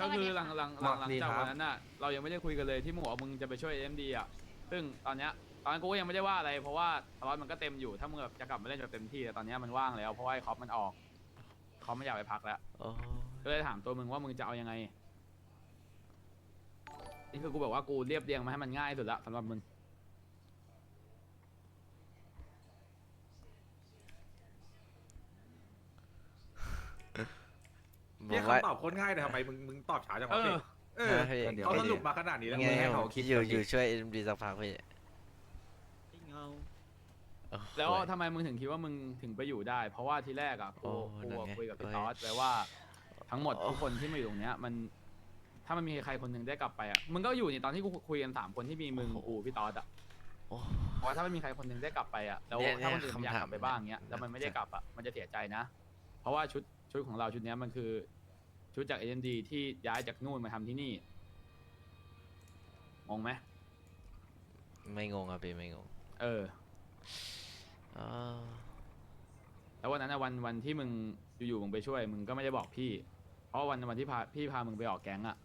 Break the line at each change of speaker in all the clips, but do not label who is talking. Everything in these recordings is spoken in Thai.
ก็คือหลังหลังหลังหลัง
ดี
จาก
ครับ
วันนั้นน่ะเรายังไม่ได้คุยกันเลยที่มึงบอกว่ามึงจะไปช่วยเอ็มดีอะซึ่งตอนเนี้ยตอนนั้นกูก็ยังไม่ได้ว่าอะไร เพราะว่าสล็อตมันก็เต็มอยู่ถ้ามึงแบบจะกลับมาเล่นแบบเต็มที่แต่ตอนเนี้ยมันว่างแล้วเพราะว่าไอ้คอปมันออกเขาไม่อยากไปพักแล้ว
โอ้
ก็เลยถามตัวมึงว่ามึงจะเอายังไงนี่คือกูบอกว่ากูเรียบเรียงมาให้มันง่ายสุดละสำหรับมึง
เนี่
อยกว่า
คำตอบโคตรง่ายเลยทำไมมึงมึงตอบช้าจัง
เอ
วะ
อ
พี่เออ
เฮ้ย
เขาสรุปมาขนาดนี้แล้ว
ไง
มึงให้
ผ
เขา
ม
คิด
อยู่
ก่น
อ
ดิ
ยู่ช่วยเอ็มดีสักพักพี่โอ้
แล้ว
โห
ทำไมมึงถึงคิดว่ามึงถึงไปอยู่ได้ เพราะว่าทีแรกอะกู
โอ้
กู
นั่น
อะ
ไง
คุยกับพี่
เอ้ย
ตอสไว้ว่า ทั้งหมด
โอ้
ทุกคนที่มาอยู่ตรงเนี้ย มัน ถ้ามันมีใครคนหนึ่งได้กลับไปอะมึงก็อยู่นี่ตอนที่กูคุยกันสามคนที่มีมึงกูพี่ตอสอะ
โอ้
เพราะว่าถ้าไม่มีใครคนหนึ่งได้กลับไปอะแล้ว
เนี่ย
ถ้าคนอื่น
เนี่ย
อยากกลับไป
คำถาม
บ้างเงี้ยแล้วมันไม่ได้กลับอะมันจะเสียใจนะ เพราะว่าชุดชุดของเราชุดเนี้ยมันคือ ชุดจากเอ็นดีที่ย้ายจากนู่นมาทำที่นี่งงไหม
ไม่งงอะพี่ไม่งง
เออ
อ๋อ
แล้ววันนั้นนะวันวันที่มึงอยู่ๆมึงไปช่วย มึงก็ไม่ได้บอกพี่ เพราะวันวันที่พาพี่พามึงไปออกแก๊งอะ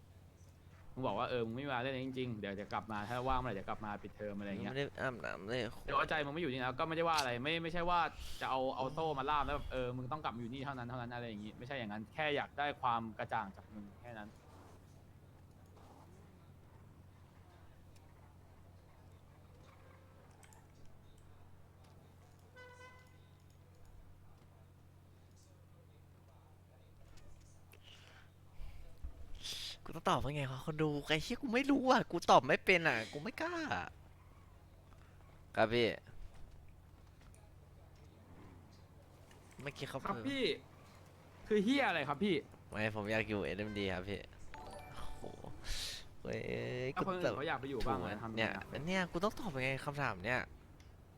มึงบอกว่าเออมึงไม่มาเล่นจริงๆเดี๋ยวจะกลับมาถ้าว่างเมื่อไหร่จะกลับมาปิดเทอมอะไรอย่างเงี้ย
ไม่ได้อาบน้ำเลย
เดี๋ยวเอาใจมึงไม่อยู่นี่นะก็ไม่ได้ว่าอะไรไม่ไม่ใช่ว่าจะเอาเอาโซ่มาล่ามแล้วแบบเออมึงต้องกลับมาอยู่นี่เท่านั้นเท่านั้นอะไรอย่างงี้ไม่ใช่อย่างนั้นแค่อยากได้ความกระจ่างจากมึงแค่นั้น
กูต้องตอบว่าไงวะคนดูไอ้เหี้ยกูไม่รู้อะ กูตอบไม่เป็นอะ กูไม่กล้า ครับพี่ เมื่อกี้เขา
ครับ
พูด
พี่ คือเฮียอะไรครับพี่
ไม่ผมอยากอยู่ SMD ครับพี่ โอ้โหเว้ย
ถ้าคนอื่นเขาอยากไปอยู่บ้างเลยทำยังไง
เนี่ย
อะ
เนี่ยกูต้องตอบยังไงคำถามเนี่ย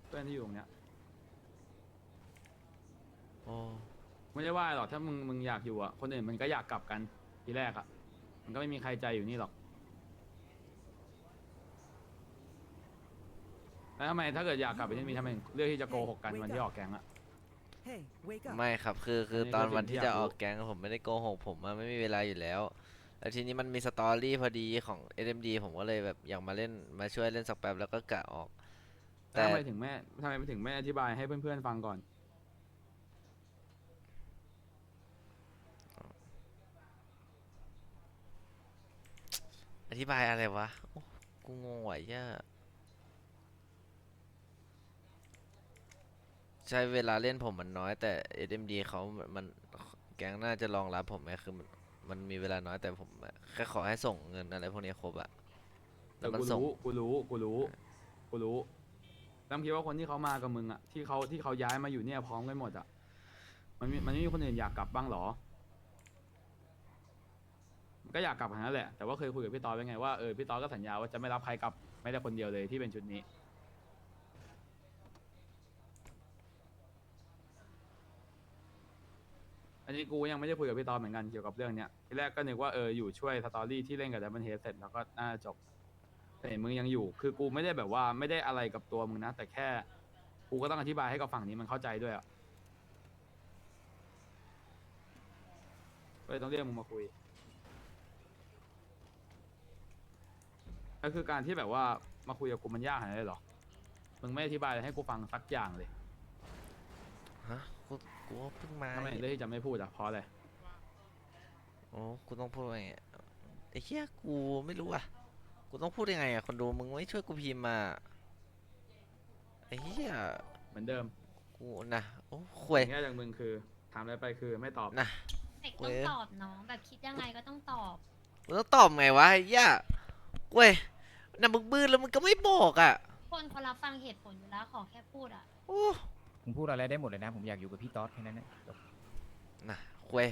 เพื่อนที่อยู่ตรงเนี้ย
โอ้
ไม่ได้ว่าหรอกถ้ามึงมึงอยากอยู่อะคนอื่นมันก็อยากกลับกันทีแรกอะ มันก็ไม่มีใครใจอยู่นี่หรอก แล้วทำไมถ้าเกิดอยากกลับไปที่นี่ทำไมเลือกที่จะโกหกกันวันที่ออกแก๊งอะ
Hey, wake up.
ไม่ครับคือคือ
อันนี้
ตอน
ก็สิ่ง
วัน
ที่
ที่
อยาก
จะออก
รู้
แก๊งผมไม่ได้โกหกผมอะไม่มีเวลาอยู่แล้ว แล้วทีนี้มันมีสตอรี่พอดีของ SMD ผมก็เลยแบบอยากมาเล่นมาช่วยเล่นสักแป๊บแล้วก็กะออก
แต่ทำไมถึงแม่ทำไมถึงไม่อธิบายให้เพื่อนๆฟังก่อน
อธิบายอะไรวะโอ้กูงงว่ะย่าใช้เวลาเล่นผมมันน้อยแต่ SMD เขามันแก๊งน่าจะรองรับผมไหมคือมันมันมีเวลาน้อยแต่ผมอะแค่ขอให้ส่งเงินอะไรพวกนี้ครบอะ
แต่
แล้วมัน
กู
ส่ง
รู้กูรู้กูรู้กูรู้แล้วมึงคิดว่าคนที่เขามากับมึงอะที่เขาที่เขาย้ายมาอยู่เนี่ยพร้อมกันหมดอะมันมีมันไม่มีคนอื่นอยากกลับบ้างเหรอมัน ก็อยากกลับทั้งนั้นแหละแต่ว่าเคยคุยกับพี่ตอสไว้ไงว่าเออพี่ตอสก็สัญญาว่าจะไม่รับใครกลับไม่แต่คนเดียวเลยที่เป็นชุดนี้ อันนี้กูยังไม่ได้คุยกับพี่ตอสเหมือนกันเกี่ยวกับเรื่องเนี้ยทีแรกก็นึกว่าเอออยู่ช่วยสตอรี่ที่เล่นกับดับเบิลเฮดเสร็จแล้วก็น่าจะจบแต่เห็นมึงยังอยู่ คือกูไม่ได้แบบว่าไม่ได้อะไรกับตัวมึงนะ แต่แค่กูก็ต้องอธิบายให้กับฝั่งนี้มันเข้าใจด้วยอะก็เลยต้องเรียกมึงมาคุย ก็คือการที่แบบว่ามาคุยกับกูมันยากขนาดนั้นเลยเหรอ มึงไม่อธิบายอะไรให้กูฟังสักอย่างเลย
ฮะกูกูเพิ่งมา
ทำไมเลือกที่จะไม่พูดอะเพราะอะไร
โอ้กูต้องพูดว่าไงอะไอ้เหี้ยกูไม่รู้อะ กูต้องพูดยังไงอะคนดูมึงไม่ช่วยกูพิมพ์มาไอ้เหี้ย
เหมือนเดิม
กูนะโอ้ข่วย
สิ่งแค่จากมึงคือถามอะไรไปคือไม่ตอบ
นะ
เด็ก
เว้
ต้อง
ย
ตอบน้องแบบคิดยังไงก็ต้องตอบ
มึงต้องตอบไงวะไอ้เหี้ยเว้ย น่ะมึงบื้อแล้วมึงก็ไม่บอกอะ
คนเขารับฟังเหตุผลอยู่แล้วขอแค่พูดอะ
โอ้
ผมพูดอะไรได้หมดเลยนะ ผมอยากอยู่กับพี่ต๊อดแค่นั้นนะจบ
น่ะข่วย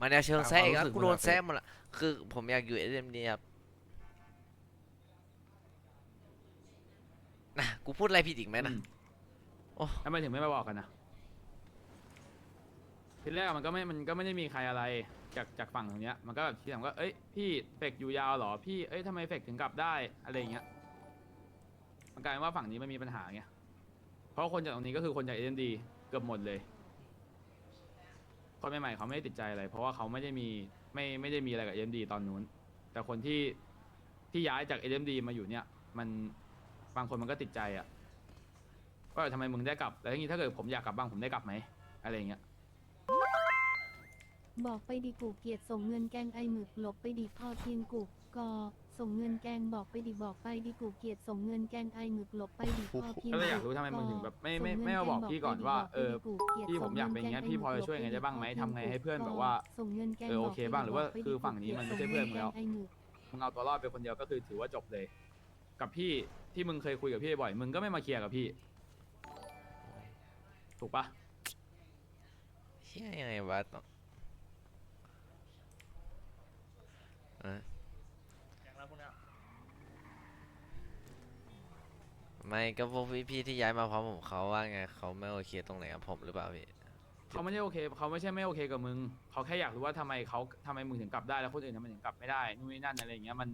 มาแนวเชิงแซะอีกแล้ว
ตามความรู้สึก
กูโดน
มึงอะ
แซะหมดละคือผมอยากอยู่เอ็มดีครับนะกูพูดอะไรผิดอีกไหมนะ
อืม
โอ้
ทำไมถึงไม่มาบอกกันนะทีแรกมันก็ไม่ มันก็ไม่ได้มีใครอะไร จากจากฝั่งตรงเนี้ยมันก็แบบทีหลังก็เอ้ยพี่เฟกอยู่ยาวเหรอพี่เอ้ยทำไมเฟกถึงกลับได้อะไรอย่างเงี้ยมันกลายเป็นว่าฝั่งนี้มันมีปัญหาไงเพราะคนจากตรงนี้ก็คือคนจากเอ็นดีเกือบหมดเลยคนใหม่ๆเขาไม่ได้ติดใจอะไร เพราะว่าเขาไม่ได้มีไม่ไม่ได้มีอะไรกับ SMD ตอนนู้น แต่คนที่ที่ย้ายจาก SMD มาอยู่เนี่ย มันบางคนมันก็ติดใจอะก็ทำไมมึงได้กลับแล้วทีนี้ถ้าเกิดผมอยากกลับบ้างผมได้กลับไหมอะไรอย่างเงี้ย
บอกไปดิกูเกียรติส่งเงินแกงไอหมึกหลบไปดิพอเพียงกูกอส่งเงินแกงบอกไปดิบอกไปดิกูเกียรติส่งเงินแกงไอหมึกหลบไปดิพอเพียง
ก็เลยอยากรู้ทำไมมึงถึงแบบไม่ไม่ไม่มาบอกพี่ก่อนว่าเออพี่ผมอยากเป็นอย่างเงี้ยพี่พอจะช่วยยังไงได้บ้างไหมทำไงให้เพื่อนแบบว่า
ส่งเงินแกง
เออโอเคบ้างหรือว่า
บกไปดิ
คือฝั่งนี้มันไม่ใช่เพื่อนมึงแล้ว
ส่งเงินกไอหมึก
มึงเอาตัวรอดไปคนเดียวก็คือถือว่าจบเลย กับพี่ที่มึงเคยคุยกับพี่บ่อย มึงก็ไม่มาเคลียร์กับพี่ ถูกปะ
เฮียยังไงวะ ต้องเอ้ยไม่ก็พวกพี่ๆที่ย้ายมาพร้อมผมเขาว่าไงเขาไม่โอเคตรงไหนกับผมหรือเปล่าพี่
เขาไม่ได้โอเคเขาไม่ใช่ไม่โอเคกับมึงเขาแค่อยากรู้ว่าทำไมเขาทำไมมึงถึงกลับได้แล้วคนอื่นทำไมถึงกลับไม่ได้นู่นนี่นั่นอะไรอย่างเงี้ยมัน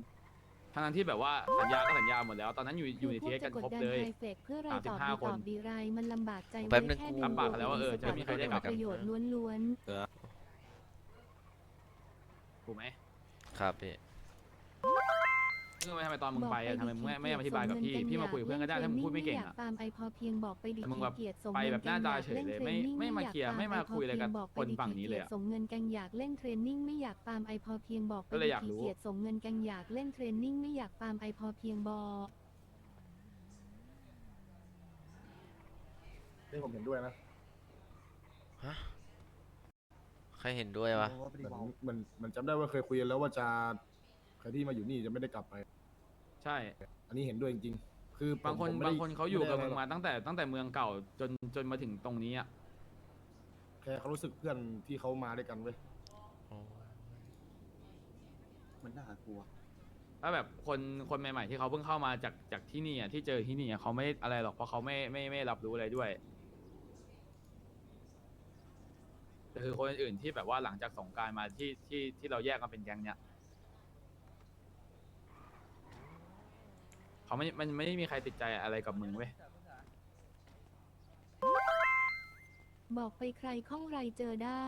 ทั้งนั้นที่แบบว่าสัญญาก็สัญญาหมดแล้ว ตอนนั้นอยู่อยู่ใน
พ
ที
ว
เอกัน
จะ
ครบ
ดั
เลย
ไฮเฟกเพื่อไร
สามสิ
ต
บ
อบ
ห้า
ดี
คน
ตอบดีไรมันลำบากใจ
แป๊บนึง
ไว้
กู
แค่
รับปากกันแล้วว่าเออจะไม่มีใครได้กลับ
ประโยชน์ล้วน
ถูกไหม
ครับพี่
เออทำไมตอน
ๆ
มึงไปอะทำไมมึงไม่ไม่อธิบายกับพี่พี่มาคุยกับเพื่อนก็ได้ถ้ามึงพูดไม่เก่ง
อยา
อะ
ตามไอพอเพียงบอกไปดิ
แต่มึงแบบ
เกียรติส่ง
ไปแบบหน้าตาเฉย
งิน
เลย
แกง
ไม่
อากล่น
ไม่มา
ทรนนิ่ง
เคลียร์
อ
ไม่มาคุยอะไรกับ
บอกป
คน
ดิ
ฝั่งนี้เลยอะ
ส่งเงินแกงอยากเล่นเทรนนิ่งไม่อยากฟาร์มไอพอเพียงบอกไป
ก็เลยอยากรู้
เกียรติส่งเงินแกงอยากเล่นเทรนนิ่งไม่อยากฟาร์มไอพอเพียงบอ
นี่ผมเห็นด้วยนะ
ฮะใค รเห็นด้วยวะ
เหมือนเหมือนเหมือนจำได้ว่าเคยคุยกันแล้วว่าจะใครที่มาอยู่นี่จะไม่ได้กลับไป
ใช่
อันนี้เห็นด้วยจริงๆ คือผม
บางคน
ผมไม่
บาง
ได้
คนเขาอยู่กับมึง
ไได้ะไรหร
มาตั้งแต่ตั้งแต่เมืองเก่าจนจนมาถึงตรงนี้อะ
แค่เขารู้สึกเพื่อนที่เขามาด้วยกันเว้ย
มันน่ากลัว
ถ้าแบบคนคนใหม่ๆที่เขาเพิ่งเข้ามาจากจากที่นี่อะที่เจอที่นี่อะเขาไม่อะไรหรอกเพราะเขาไม่ไม่ไม่รับรู้อะไรด้วยแต่ คือคนอื่นๆที่แบบว่าหลังจากสงกรารมาที่ที่ที่เราแยกกันเป็นแก๊งเนี้ยเขาไม่มันไม่ได้มีใครติดใจอะไรกับมึงเว้ย
บอกไปใครข้องไรเจอได้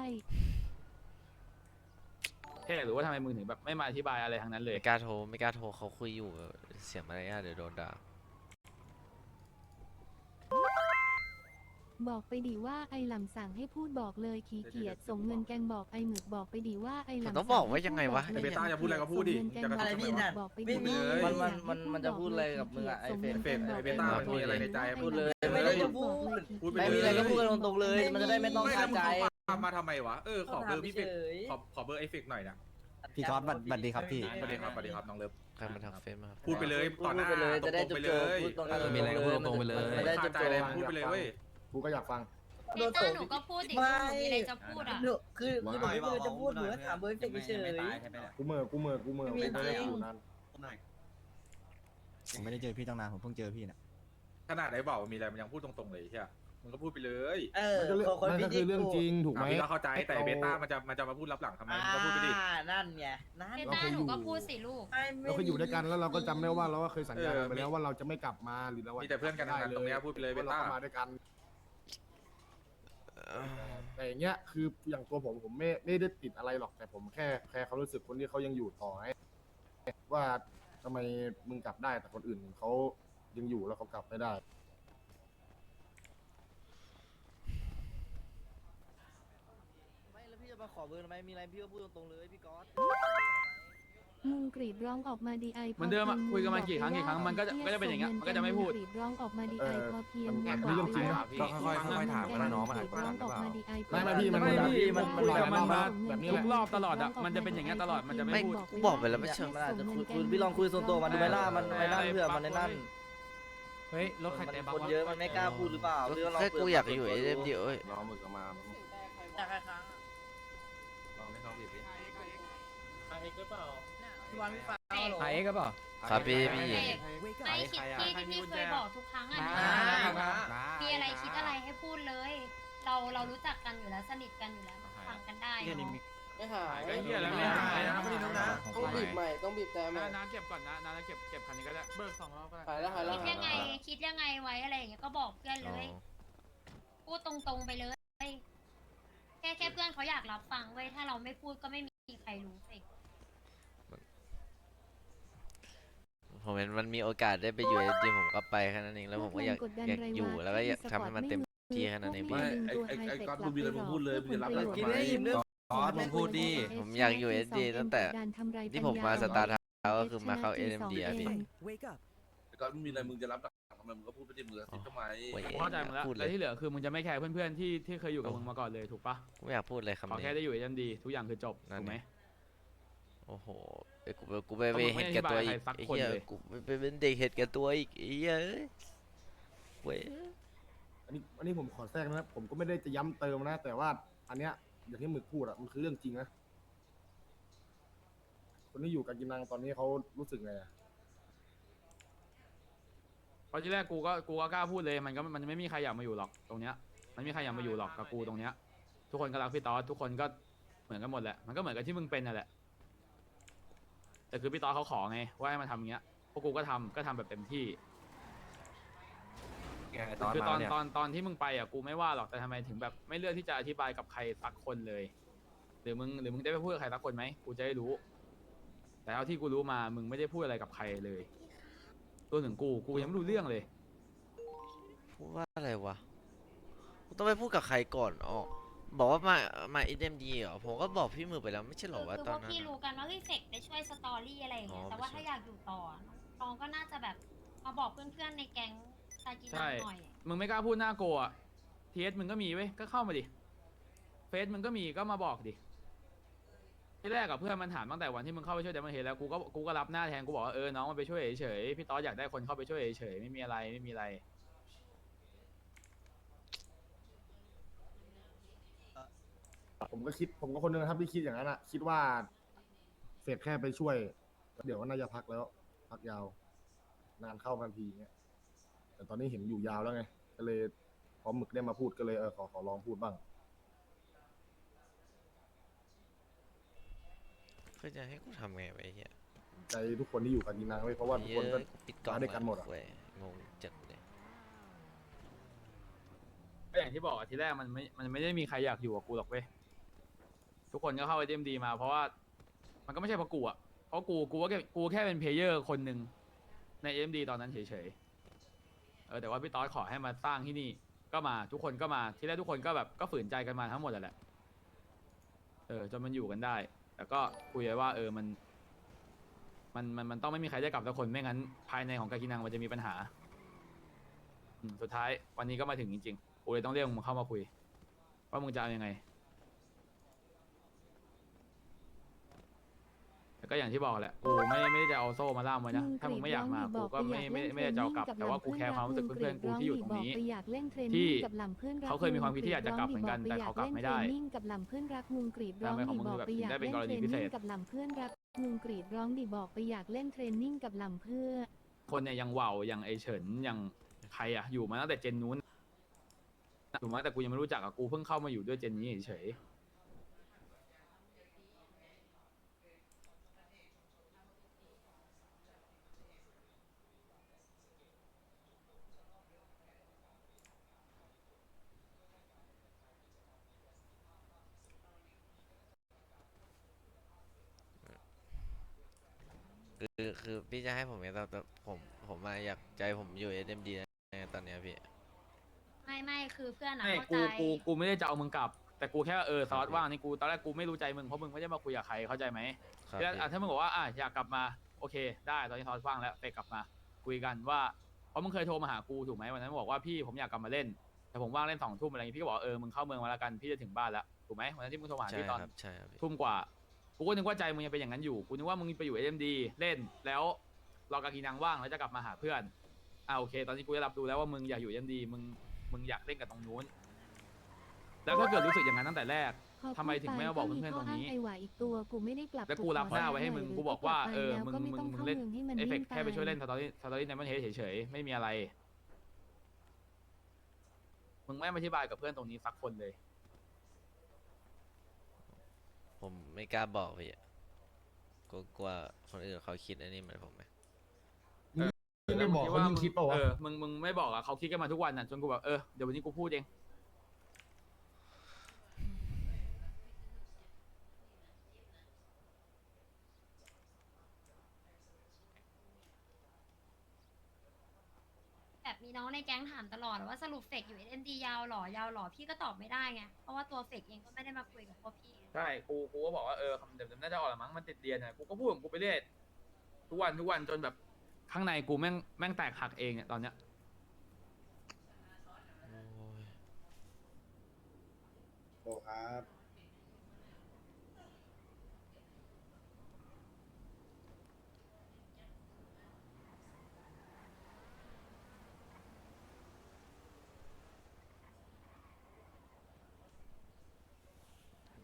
แค่อยากรู้ว่าทำไมมึงถึงแบบไม่มาอธิบายอะไรทั้งนั้นเลย
ไม่กล้าโทรไม่กล้าโทรเขาคุยอยู่เสียมารยาทเดี๋ยวโดนด่า
บอกไปดีว่าไอหลำสั่งให้พูดบอกเลยขี้เกียจส่งเงินแกงบอกไอหมึกบอกไปดีว่าไอห
ผม
ลำ
ต้องบอกว่ายังไงวะ
สั่ให้
เบต้าจะพูดอะไรก็พูดดิ
ส่งเงินแกง
จะกระ
บ
ซิ
อบก
ทำไมวะ
บอกไป
ไม่
ดี
มี
ว่า
เลย
อยาก
มัน
ให้
มันมันจะพูดอะไรกับมึงอะไอ้เฟซ
ส่งงินแกงบอก
เฟซเบต้ามันมีอะไรในใจ
ป
พูดเลย
ไม่ได้จะพูด
พูดไป
ไม่มีอะไรก็พูดกันตรงๆเลย มันจะได้ไม่ต้อง
ไม่
คา
แล้วมึง
ใจ
เอามาทำไมวะเออขอเบอร์พี่เฟก
เฉย
ขอขอเบอร์ไอ้เฟกหน่อยนะ
พี่ท็อปบัดบัดดีครับพี่
สวัสดีครับสวัสดีครับน้องเลิฟ
ใครมาทักเฟซมาครับ
พูดไปเลย
พู
ต่อ
ด
หน้า
ไปเลย
ต
จะได้
รงๆ
จ
ไป
บ
เลย
ๆพูดตรง
เออ
ๆ
มีอะไรก็พูดตรงๆไปเลย
มันได้
คาใจ
จบๆ
เลยพูดไปเลยเว้ย
กูก็อยากฟัง
เบต้าหนูก็พูดดิ
ไม่
หนูมีอะไรจะพูดอะ
หนูคือคือหนูไม่มีอะไรจะพูดหนูก็ถามเบอร์เฟกเฉย
กูเมื่อกูเมื่อกูเมื่อ
ไม่มี
ไม่ได้
จริง
อยู่นาน
ผมไม่ได้เจอพี่ตั้งนานผมเพิ่งเจอพี่น่ะ
ขนาดไหนบอกว่ามีอะไรมันยังพูดตรงๆเลยใช่ไหมมึงก็พูดไปเลย
เออ
มันก็เรื่อง
คน
มันก็คือเรื่องจริงถูกไหม
อะพี่ก็เข้าใจแต่
ไอ้
เบ
เรา
ต้ามันจะมันจะมาพูดรับหลังทำไม
อ่า
มึงก็พูดไปดิ
นั่นไงนั่น
เบ
เรา
ต้า
เคย
ห
อยู่
นูก็พูดสิลูก
ไม่ไม่
เราเคยอยู่ด้วยกันแล้วเราก็จำได้ว่าเราก็เคยสัญญากันไปแล้วว่าเราจะไม่กลับมาหรือเรา
มีแต่เพื่อนกันทั้งนั้นตรงเนี้ยพูดไปเลยเบ
ว่าเรา
ต้า
ก็มาด้วยกัน แต่อย่างเงี้ยคืออย่างตัวผมผมไม่ไม่ได้ติดอะไรหรอกแต่ผมแค่แค่เขารู้สึกคนที่เขายังอยู่ต่อให้ว่าทำไมมึงกลับได้แต่คนอื่นเขายังอยู่แล้วเขากลับไม่ได้
ไม่แล้วพี่จะมาขอเบอร์ทำไมมีอะไรพี่ก็พูดตรงๆเลยพี่ก๊อต
มุงกรีดร้องออกมาดีไอ
เหมือนเดิมอะคุยกันมากี่ครั้งกี่ครั้งมันก็จะก็จะเป็นอย่างเงี้ยมันก็จะไม่พูด
กรีดร้องออกมาดีไอพอเพียง
เออ
บอก
เรื่องจริงนะ
พี่
ก็ค่อยๆค่อยๆถามกันนะน้องมันอาจจะ
ร้อง
หรือ
ออก
เปล่า
มาดีไอ
ไม่ไม่พี่มัน
ไม่พี่มัน
มัน
คุยกับมันมา
แบบนี้
ทุ
แห
ก
ละ
รอบตลอดอะมันจะเป็นอย่างเงี้ยตลอดมันจะไม่
ไม่
พูด
กูบอกไปแล้วไม่ใช่
มันอาจจะคุยคุยพี่ลองคุยส่วนตัวมาดูไหมล่ะมันไม่นั่นเผื่อมันในนั่น
เฮ้ยรถใคร
มัน
เต็ม
คนเยอะมันไม่กล้าพูดหรือเปล่าพี่ลอง
แค่
เปิด
กูอยากอยู่
ปิ
เอ
ด
เดมดีเอ้ย
รอหมึกออกมา
อ ยากให้ครั้งพี่วันพี่ฟ้าฮัลโหล
ไอ้ก็เปล่า
ครับพี่พี่
เอกไม่คิดที่ที่พี่เคยบอกทุกครั้งอะ
อ่า
มีอะไรคิดอะไรให้พูดเลย เราเรารู้จักกันอยู่แล้วสนิทกันอยู่แล้วฟังกันได้เนอะ
ไม่หาย
ไอ้เหี้ยแล้วไม่หายนะ
ไม่ได้นะ
ต้องบีบใหม่ต้องบีบแต่ใหม่
น้าน้าเก็บก่อนนะน้าเก็บเก็บคันนี้ก็ได้เบิกสองรอบก็ได้
หายแล้วหายแล้ว
คิดยังไงคิดยังไงไว้อะไรอย่างเงี้ยก็บอกเพื่อนเลยพูดตรงๆไปเลยแค่แค่เพื่อนเขาอยากรับฟังเว้ยถ้าเราไม่พูดก็ไม่มีมีใครรู้เสก
ผมเห็นมันมีโอกาสได้ไปอยู่จริงผมก็ไปแค่นั้นเองแล้วผมก็อยาก
กดดัน
อยาก
ราย
อยู่
วัน
แล้วก็อยาก
ที่
ทำให้มันเต็มที่แค่นั้นเอง
พว
พี่
ก
ไม่ไอ้ไอ้ไอ้ก๊อตมึงมีอะไรมึงพูดเลยมึงจะรับอะไร
กิน
ทำไม
ให้อิ่มเรื่อง
อ๋อมึงพูดดิ
ผมอยากอยู่ SD ตั้งแต่ที่ผมมาสตาร์ทาวก็คือมาเข้า SMD อะพี่
ไอ้ก๊อตมึงมีอะไรมึงจะรับทำไมมึงก็พูดไปดิมึงกระซิบทำไม
โอ้ย
กูเข้าใจมึงแล้ว
พูดเลย
แล้วที่เหลือคือมึงจะไม่แคร์เพื่อนๆที่ที่เคยอยู่กับมึงมาก่อนเลยถูกปะ
กูไม่อยากพูดเลย
ขอ
คำนี้
แค่ได้อยู่เอ็มดี ทุกอย่างคือจบ
นั่น
ถูกไหม
ไงโอ้โห ไอ้กูไปกูไป
ก็
ไป
มึงไม่
เห็นแก่ตัวอีก
อธิบายใครสัก
ไอ้
คน
เหี้ย
เลย
กูไปไปเป็นเด็กเห็นแก่ตัวอีกไอ้เหี้ยเอ้ยเว้ย
อันนี้อันนี้ผมขอแทรกนะผมก็ไม่ได้จะย้ำเติมนะ แต่ว่าอันเนี้ยอย่างที่หมึกพูดอะมันคือเรื่องจริงนะคนที่อยู่กับกินนังตอนนี้เขารู้สึกไงอะ
เพราะที่แรกกูก็กูก็กล้าพูดเลยมันก็มันไม่มีใครอยากมาอยู่หรอกตรงเนี้ย มันไม่มีใครอยากมาอยู่หรอกกับกูตรงเนี้ย ทุกคนก็รักพี่ตอสทุกคนก็เหมือนกันหมดแหละมันก็เหมือนกับที่มึงเป็นนั่นแหละ แต่คือพี่ตอสเขาขอไงว่าให้มาทำอย่างเงี้ยพวกกูก็ทำก็ทำแบบเต็มที่
ไงตอน
คือต
มา
อน
เนี่ย
ตอนตอนที่มึงไปอะกูไม่ว่าหรอกแต่ทำไมถึงแบบไม่เลือกที่จะอธิบายกับใครสักคนเลย หรือมึงหรือมึงได้ไปพูดกับใครสักคนไหมกูจะได้รู้ แต่เอาที่กูรู้มามึงไม่ได้พูดอะไรกับใครเลยตัวถึงกูกูยังไม่รู้เรื่องเลย
พูดว่าอะไรวะกูต้องไปพูดกับใครก่อนอ๋อ บอกว่ามา มาเอ็มดีเหรอ ผมก็บอกพี่มือไปแล้วไม่ใช่เหรอ
คือ
ว่า
คือ
ต
พ
อน
วก
นั้น
พี่
อะ
รู้กันว่าพี่เสกไปช่วยสตอรี่อะไรอย่างเงี้ย
อ๋อ
แต่ว่า
ไปช่วย
ถ้าอยากอยู่ต่อน้องก็น่าจะแบบมาบอกเพื่อนๆในแก๊งซาจิ
ใช่
นังหน่อย
มึงไม่กล้าพูดหน้าโกอะทีเอสมึงก็มีเว้ย ก็เข้ามาดิ เฟซมึงก็มีก็มาบอกดิ ที่แรกกับเพื่อนมันถามตั้งแต่วันที่มึงเข้าไปช่วยเดมอนเฮดแล้วกูก็กูก็รับหน้าแทนกูบอกว่าเออน้องมันไปช่วยเฉยๆพี่ต๊อดอยากได้คนเข้าไปช่วยเฉยๆไม่มีอะไรไม่มีอะไร
ผมก็คิด ผมก็คนหนึงนะครับที่คิดอย่างนั้นอะคิดว่าเสร็จแค่ไปช่วย เดี๋ยวก็น่าจะพักแล้ว พักยาว นานเข้าทันทีเงี้ยแต่ตอนนี้เห็นอยู่ยาวแล้วไง ก็เลยพอหมึกได้มาพูดก็เลยเออขอขอลองพูดบ้าง
ก็จะให้กูทำไงไปเฮีย
ใจทุกคนที่อยู่กับกินนังไว้เพราะว่าทุกคนก็
เหี้ยปิดกล่อง
มาด้วยกันหมดอะ
เว้ยงงจัดเลย
ก็อย่างที่บอกอะทีแรกมันไม่ มันไม่ได้มีใครอยากอยู่กับกูหรอกเว้ย ทุกคนก็เข้าไอเดมดีมา เพราะว่ามันก็ไม่ใช่เพราะกูอะเพราะกูกูก็แค่กูแค่เป็นเพลเยอร์คนหนึ่งในเอ็มดีตอนนั้นเฉยๆเออแต่ว่าพี่ต๊อดขอให้มาสร้างที่นี่ก็มาทุกคนก็มาที่แรกทุกคนก็แบบก็ฝืนใจกันมาทั้งหมดแหละเออจนมันอยู่กันได้ แต่ก็คุยไว้ว่า เออมัน มันมันมันต้องไม่มีใครได้กลับทุกคนไม่งั้น ภายในของกากินังมันจะมีปัญหาอืมสุดท้ายวันนี้ก็มาถึงจริงๆกูเลยต้องเรียกมึงเข้ามาคุย ว่ามึงจะเอายังไง แต่ ก็อย่างที่บอกแหละกูไม่ไม่ได้จะเอาโซ่มาล่ามไว้นะถ้ามึงไม่อยากมากูก็ไม่ไม่ไม่ได้จะเอากลับ แต่ว่ากูแคร์ความรู้สึกเพื่อนๆกูที่อยู่ตรงนี้ที่เขาเคยมีความคิดที่อยากจะกลับเหมือนกันแต่เขากลับไม่ได้
กับหล่ำเพื่อนรักมุงกรีดร้อง
ทำไมของ
ดิ
มึง
บอก
แบบ
ไปอยาก
ได้เป็
เล่
น
น
กร
เท
ณี
รน
พิเศ
นิ่ง
ษ
กับหล่ำเพื่อนรักมุงกรีดร้องดิบอกไปอยากเล่นเทรนนิ่งกับหล่ำเพื่อน
คนเนี่ยยังว่าวยังไอเฉินยังใครอะอยู่มาตั้งแต่เจนนู้นอยู่มาแต่กูยังไม่รู้จักอะกูเพิ่งเข้ามาอยู่ด้วยเจนนี้เฉย
คือคือพี่จะให้ผมไงแต่แต่ผมผมมาอยากใจผมอยู่เอ็มดีตอนเนี้ยพี่
ไม่ไม่คือเพื่อนอะ
ไม่
เข้า
กู
ใจ
กูกูไม่ได้จะเอามึงกลับ แต่กูแค่ว่าเออซอสว่างนี่กูตอนแรกกูไม่รู้ใจมึงเพราะมึงไม่ได้มาคุยกับใครเข้าใจไหม
ครับ
แล้ว
พี่
อะถ้ามึงบอกว่าอะอยากกลับมาโอเค ได้ตอนนี้ซอสว่างแล้วไปกลับมา คุยกันว่าเพราะมึงเคยโทรมาหากูถูกไหมวันนั้นบอกว่าพี่ผมอยากกลับมาเล่น แต่ผมว่างเล่นสองทุ่มอะไรอย่างงี้พี่ก็บอกเออมึงเข้าเมืองมาแล้วกันพี่จะถึงบ้านแล้วถูกไหมวันนั้นที่มึงโทรมาหา
ใช่
พี่ตอน
ครับใช่ครับพี่
ทุ่มกว่า กูก็นึกว่าใจมึงยังเป็นอย่างนั้นอยู่ กูนึกว่ามึงไปอยู่เอ็มดีเล่นแล้วรอกากีนังว่างแล้วจะกลับมาหาเพื่อนอ่าโอเค ตอนนี้กูได้รับรู้แล้วว่ามึงอยากอยู่เอ็มดีมึงมึงอยากเล่นกับตรงนู้น แล้วถ้าเกิดรู้สึกอย่างนั้นตั้งแต่แรก
พอ
ทำไมถึงไม่มาบอกเพื่อนๆตรงนี้
ไอหวาอีกตัวกูไม่ได้กลับ
แล้วกูรับหน้าไว้ให้มึงกูบอกว่าเออมึงมึงมึงเล่น เอฟเฟกต์แค่ไปช่วยเล่น
น
สตอรี่สตอรี่ในมันเฮเฉยๆ ไม่มีอะไร มึงไม่มาอธิบายกับเพื่อนตรงนี้สักคนเลย
ผมไม่กล้าบอกพี่อะกลัวกลัวคนอื่นเขาคิดอันนี้เหมือนผมไหม
ที่ไม่บอกเขายิ่งคิดเปล่าวะ
เออ มึง มึงไม่บอกอะเขาคิดกันมาทุกวันน่ะจนกูแบบ เออ เดี๋ยววันนี้กูพูดเอง
มีน้องในแก๊งถามตลอดว่าสรุปเฟกอยู่เอ็มดียาวหรอยาวหรอพี่ก็ตอบไม่ได้ไงเพราะว่าตัวเฟกเองก็ไม่ได้มาคุยกับพวกพี่
ใช่กูกูก็บอกว่าเออคำเดิมๆน่าจะออกละมั้งมันติดเรียนอะกูก็พูดของกูไปเรื่อยทุกวันทุกวันจนแบบข้างในกูแม่งแม่งแตกหักเองเนี่ยตอนเนี้ย
โอ้ย
โอ้ครับ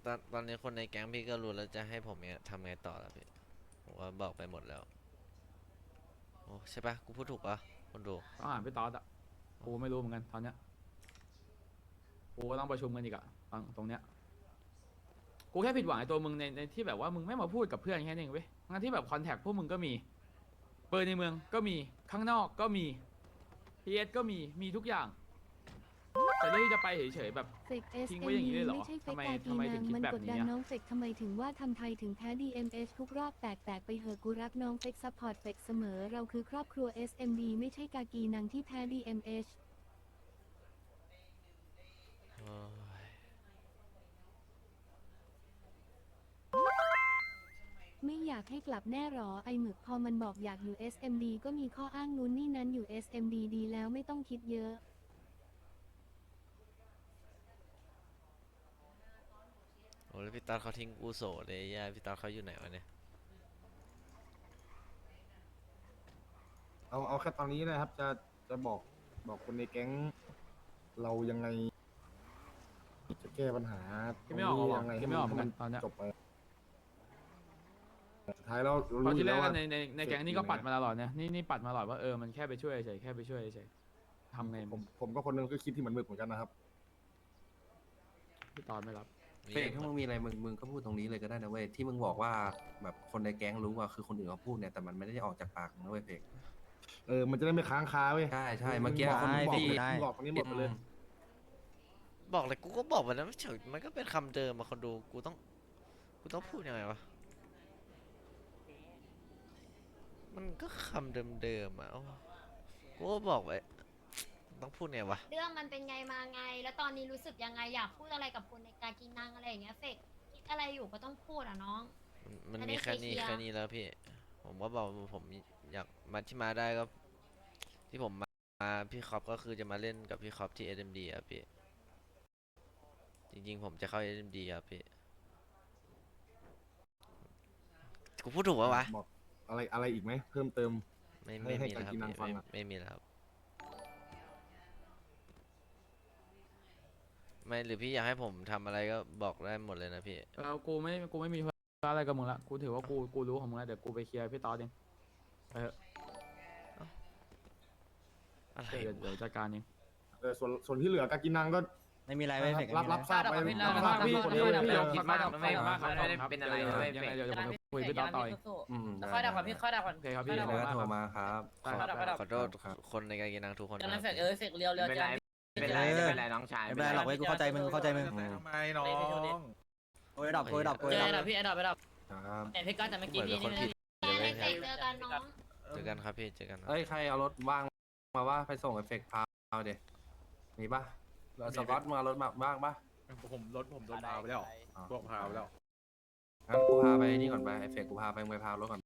ตอนตอนนี้คนในแก๊งพี่ก็รู้แล้วจะให้ผมเนี่ยทำไงต่อแล้วพี่ผมว่าบอกไปหมดแล้วโอ้ใช่ปะกูพูดถูกปะคนดู
ต้องอ่านพี่ตอสอะกูไม่รู้เหมือนกันตอนเนี้ยกูก็ต้องประชุมกันอีกอะตรงตรงเนี้ยกูแค่ผิดหวังไอ้ตัวมึงในในที่แบบว่ามึงไม่มาพูดกับเพื่อนแค่นี้เองเว้ยงั้นที่แบบคอนแทคพวกมึงก็มีเปิดในเมืองก็มีข้างนอกก็มีพีเอสก็มีมีทุกอย่าง แต่เรื่องที่จะไปเฉยๆแบบ
เฟกเอส
ทิ้ง
เอ็
ไว้อย่างนี้
ดี
เลยเหรอ
ไม่ใช่เฟก
ทำไม
กากี
ทำไม
นั
ถึ
ง
งคิด
มัน
แบบ
กด
นี้
ดัน
อะ
น้องเฟกทำไมถึงว่าทำไทยถึงแพ้ DMS ทุกรอบแตกแตกไปเหอะกูรักน้องเฟกซัพพอร์ตเฟกเสมอเราคือครอบครัว SMD ไม่ใช่กากีนังที่แพ้ DMS
โอ้ย
ไม่อยากให้กลับแน่หรอไอหมึกพอมันบอกอยากอยู่ SMD ก็มีข้ออ้างนู้นนี่นั้นอยู่ SMD ดีแล้วไม่ต้องคิดเยอะ
โอ้ แล้วพี่ตอนเขาทิ้งกูโสดเลยย่าพี่ตอนเขาอยู่ไหนวะเนี่ย
เอาเอาแค่ตอนนี้นะครับ จะจะบอกบอกคนในแก๊ง เรายังไง จะแก้ปัญหา
คิดไม่ออกหรอก
ยังไง
คิดไม่ออกเหมือนกัน
ให้
ตอนเนี้ย
จบไปสุดท้ายเรา
เพราะ
รู้อ
ที่
ยู่
แร
แล้ว
ก
ว่า
ในในในแก๊งนี่ก็
เฟกอยู่
ปัด
ไหน
มาตลอดเนี่ยนี่นี่ปัดมาตลอดว่าเออมันแค่ไปช่วยเฉยแค่ไปช่วยเฉยทำไง
ผมผมก็คนหนึงก็คิดที่เหมือนหมึกเหมือนกันนะครับ
พี่ตอนไม่รับ
มี
เฟกถ้ามึงมีอะไรมึงมึงก็พูดตรงนี้เลยก็ได้นะเว้ยที่มึงบอกว่าแบบคนในแก๊งรู้ว่าคือคนอื่นเขาพูดเนี่ยแต่มันไม่ได้ออกจากปากมึงนะเว้ยเฟก
เออ มันจะได้ไม่ค้างคาเว้ย
ใช่ใช่เมื่อกี้
บอก
คน
บอก
ที่
เลยมึงบอกตรงนี้หมดไปเลย
บอกเลยกูก็บอกไปแล้วไม่เฉยมันก็เป็นคำเดิมมาคนดูกูต้องกูต้องพูดยังไงวะมันก็คำเดิมๆอะโอ้กูก็บอกไป ต้องพูดไงวะ
เรื่องมันเป็นไงมาไง แล้วตอนนี้รู้สึกยังไงอยากพูดอะไรกับคนในการกินนังอะไรอย่างเงี้ยเฟกคิดอะไรอยู่ก็ต้องพูดอะน้อง
มันมัน
จะได้
มีแค่นี้
เคลียร์
แค่นี้แล้วพี่ ผมก็บอกว่าผมอยากมาที่มาได้ก็ ที่ผมมามาพี่คอปก็คือจะมาเล่นกับพี่คอปที่ SMD อะพี่ จริง ๆ ผมจะเข้า SMD อะพี่ กูพูดถูกปะวะ
บอกอะไรอะไรอีกไหมเพิ่มเติม
ไม่
ให้
ไม่
ให้
มีแล้วครับ
การกินนาง
พี่
ฟัง
ไม่
อะ
ไม่มีแล้วครับ ไม่หรือพี่อยากให้ผมทำอะไรก็บอกได้หมดเลยนะพี่
เออกูไม่กูไม่มีธุระอะไรกับมึงละกูถือว่ากูกูรู้ของมึงแล้วเดี๋ยวกูไปเคลียร์พี่ตอสเองไปเถอะ
อะไร
เดี๋ยวเดี๋ยว
วะ
จัดการเอง
เออส่วนส่วนที่เหลือกากินนังก็
ไม่มีอะไรเว้ยเฟก
รับรับทราบไป
พี่
รับ
เรา
ทราบ
พี่
ทุกคน
พี่
ด้วย
พี่
เออ
ยกคิดมาก
ไม่
ขอบคุณมากครับ
ไม่ได้เป็นอะไร
ขบคุณคบ
ไม่เป็น
ยังไงเดี๋ยวเดี๋ยวผมคุยกับพี่ตอสต่อเอง
อืม
ค่อยดับก่อนพี่ค่อยดับก่อน
โอเคครับพี่
มีอะไรก็โทรมาครับ
ได้
ค่อยดับค่อยดับ
ขอโทษคนในการกินนางทุกคน
จากนั้น
นะ
เฟกเออเฟกเรียวเรียว
ไม่
จะ
เป็น ไรไม่เป็นไรไม่เป็นไรน้องชาย
ไม่เป็นไรหรอกเว้ยกูเข้าใจมึงเข้าใจมึง
แต่ทำไมน้อง
โอ้ยดับโอ้ยดับโอ้ย
เจอ
ดั
ไอ้ดั
บบ
พี่ไอ้ดับไอ้ดับ
ครับ
ไอ้พี่ก้อนแต่เมื่อ
เห
กี้
มือนเป็
นี่
นคน
นี่
ผิดเลย
เฟกเจอกันน้อง
เจอกันครับพี่เจอกันครับ
เอ้ยใครเอารถว่างมาว่าไปส่งเอฟเฟกต์พาวเดี๋ยมีปะแล้วสกอตมาเอารถมาบ้างปะ
ผมรถผมโดนพาไปแล้วพวกพาไปแล้ว
งั้นกูพาไปนี่ก่อนไปเอฟเฟกต์กูพาไปมึงไปพารถก่อน